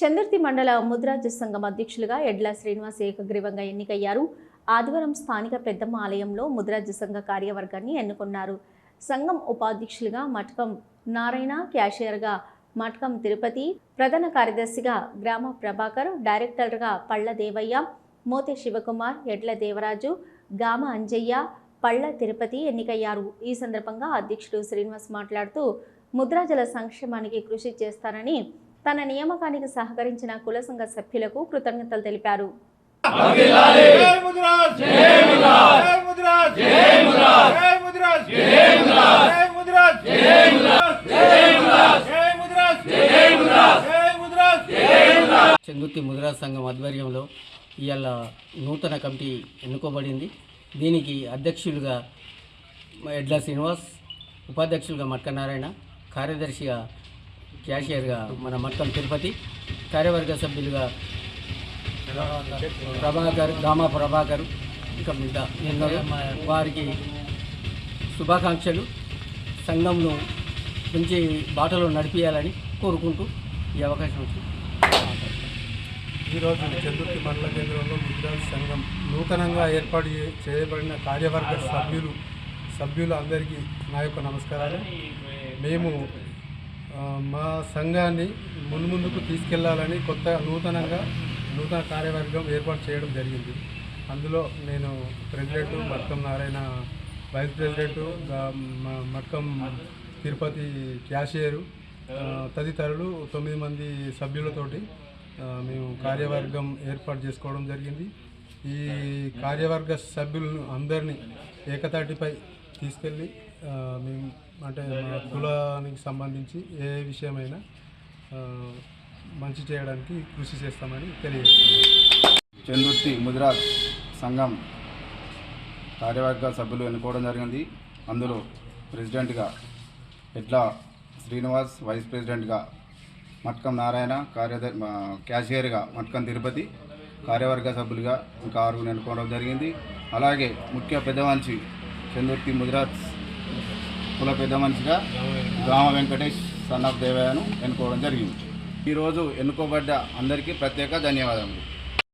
చందర్తి మండల ముద్రాజ సంఘం అధ్యక్షులుగా ఎడ్ల శ్రీనివాస్ ఏకగ్రీవంగా ఎన్నికయ్యారు. ఆదివారం స్థానిక పెద్దమ్మ ఆలయంలో ముద్రాజ సంఘ కార్యవర్గాన్ని ఎన్నుకున్నారు. సంఘం ఉపాధ్యక్షులుగా మఠకం నారాయణ క్యాషియర్గా మఠకం తిరుపతి ప్రధాన కార్యదర్శిగా గ్రామ ప్రభాకర్ డైరెక్టర్గా పళ్ళ దేవయ్య మోతే శివకుమార్ ఎడ్ల దేవరాజు గామ అంజయ్య పళ్ళ తిరుపతి ఎన్నికయ్యారు. ఈ సందర్భంగా అధ్యక్షుడు శ్రీనివాస్ మాట్లాడుతూ ముద్రాజల సంక్షేమానికి కృషి చేస్తారని తన నియామకానికి సహకరించిన కుల సంఘ సభ్యులకు కృతజ్ఞతలు తెలిపారు చందుర్తి ముద్రా సంఘం ఆధ్వర్యంలో ఇవాళ నూతన కమిటీ ఎన్నుకోబడింది దీనికి అధ్యక్షులుగా ఎడ్ల శ్రీనివాస్ ఉపాధ్యక్షులుగా మట్కనారాయణ కార్యదర్శిగా క్యాషియర్గా మన మట్టం తిరుపతి కార్యవర్గ సభ్యులుగా ప్రభాకర్ గామా ప్రభాకర్ ఇంకా మిగతా ఎన్నో వారికి శుభాకాంక్షలు. సంఘంను మంచి బాటలో నడిపించాలని కోరుకుంటూ ఈ అవకాశం వచ్చింది. ఈరోజు చందుర్తి మండల కేంద్రంలో విద్యార్థి సంఘం నూతనంగా ఏర్పాటు చేయబడిన కార్యవర్గ సభ్యులు సభ్యులు అందరికీ నా యొక్క నమస్కారాలు. మేము మా సంఘాన్ని మున్ముందుకు తీసుకెళ్ళాలని కొత్త నూతనంగా నూతన కార్యవర్గం ఏర్పాటు చేయడం జరిగింది. అందులో నేను president Matkam Narayana vice president Matkam Tirupati cashier తదితరులు తొమ్మిది మంది సభ్యులతోటి మేము కార్యవర్గం ఏర్పాటు చేసుకోవడం జరిగింది. ఈ కార్యవర్గ సభ్యులను అందరినీ ఏకతాటిపై తీసుకెళ్ళి మేము అంటే మా కులానికి సంబంధించి ఏ విషయమైనా మంచి చేయడానికి కృషి చేస్తామని తెలియజేస్తున్నాం. చందుర్తి ముదిరాజ్ సంఘం కార్యవర్గ సభ్యులు ఎన్నుకోవడం జరిగింది. అందులో ప్రెసిడెంట్గా ఎట్లా శ్రీనివాస్ వైస్ ప్రెసిడెంట్గా మట్కం నారాయణ కార్యదర్ క్యాషియర్గా మట్కం తిరుపతి కార్యవర్గ సభ్యులుగా ఇంకా ఆరుగురు ఎన్నుకోవడం జరిగింది. అలాగే ముఖ్య పెద్ద మనిషి చందుర్తి ముదిరాజ్ కుల పెద్ద మనిషిగా గ్రామ వెంకటేష్ సన్ ఆఫ్ దేవయ్యను ఎన్నుకోవడం జరిగింది. ఈరోజు ఎన్నుకోబడ్డ అందరికీ ప్రత్యేక ధన్యవాదములు.